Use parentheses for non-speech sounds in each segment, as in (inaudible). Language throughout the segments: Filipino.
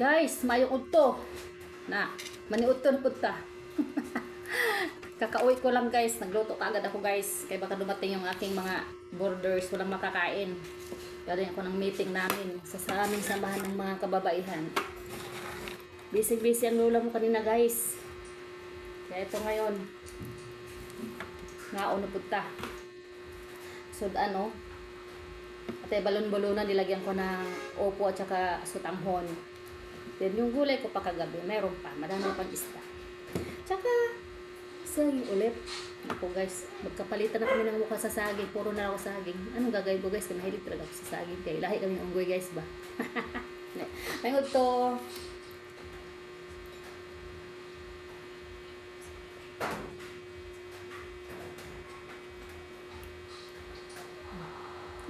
Guys, mayong udto. Na, maniudto na punta. (laughs) Kakauwi ko lang guys, nagluto kaagad ako guys. Kaya baka dumating yung aking mga borders, walang makakain. Galing ako ng meeting namin sa, sa aming samahan ng mga kababaihan. Busy-busy ang lola mo kanina guys. Kaya ito ngayon, nauna punta. So ano, at balon-balonan nilagyan ko ng opo at saka sutanghon. Then yung gulay ko pa kagabi, meron pa, marami pang isda. Tsaka, saging ulit. Ako guys, magkapalitan na kami ng mukha sa saging. Puro na ako saging. Anong gagawin ko guys? Kaya mahilig talaga ako sa saging. Kaya lahi kami ng unggoy guys ba? (laughs) Ngayon to,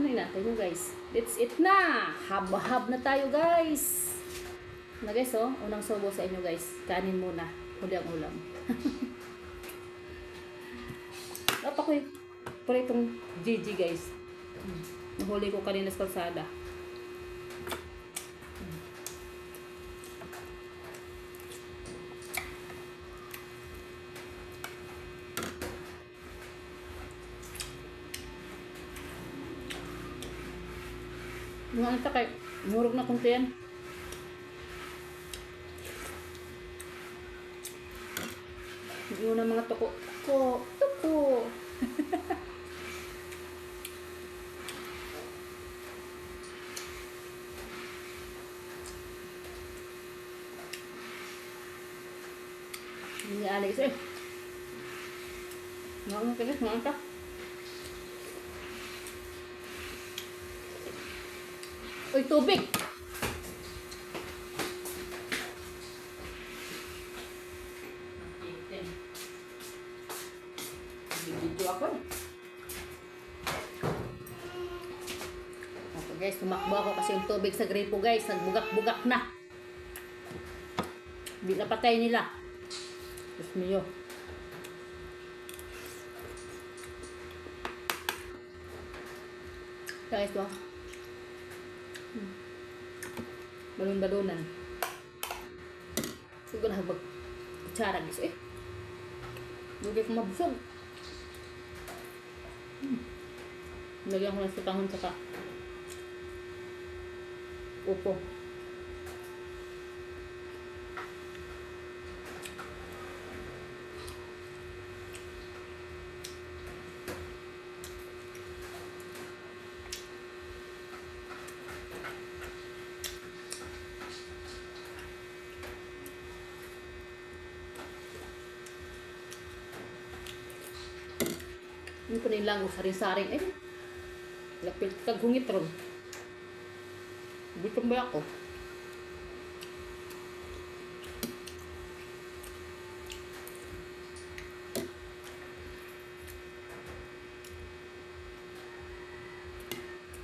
Ano natin yung guys? That's it na! Hab-hab na tayo guys! Na guys oh, unang sobo sa inyo guys. Kanin muna. Huli ang ulam. (laughs) Dapat ko yung itong GG guys. Nahuli ko kanina sa kalsada. Mga ano kay murog na kunti yan. Yun ang mga tuko. Tuko. Tuko. (laughs) Hindi Alex eh. Ano kayo? Mga ano ka? Uy, tubig! Guys, tumakbo ako kasi yung tubig sa gripo guys, nagbugak-bugak na. Hindi na patay nila. Diyos mio. Guys, ba? balon-balonan. Siguro na mag kutsara guys eh. Lugay ko mabusog. Hmm. Lagyan ko lang sa tahon saka upo. Hindi ko nilang saring-saring. Eh, lapit kaghungit ron. Gutom ba ako?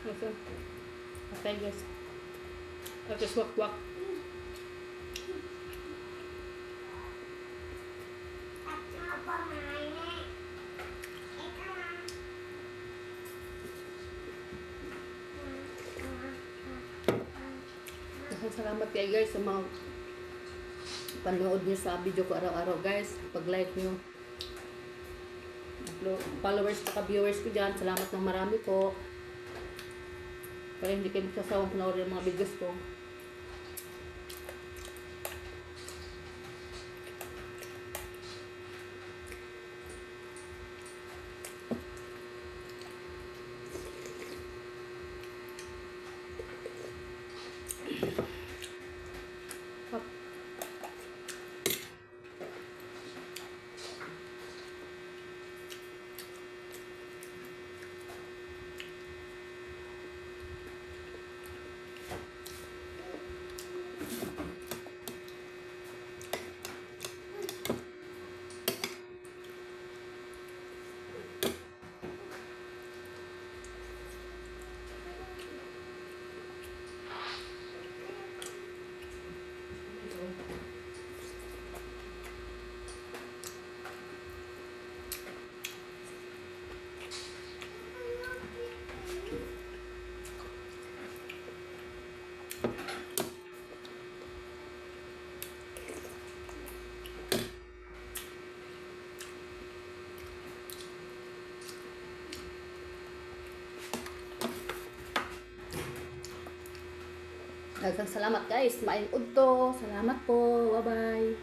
Ito. Okay guys. Tapos wak-wak. Maraming salamat kay guys sa mga panood niyo sa video ko araw-araw guys. Pag-like niyo. Followers at viewers ko dyan. Salamat ng marami po. Kaya hindi kayo magsasawang panoorin yung mga videos ko. Hop. Daghang salamat guys. Maayong udto. Salamat po. Bye-bye.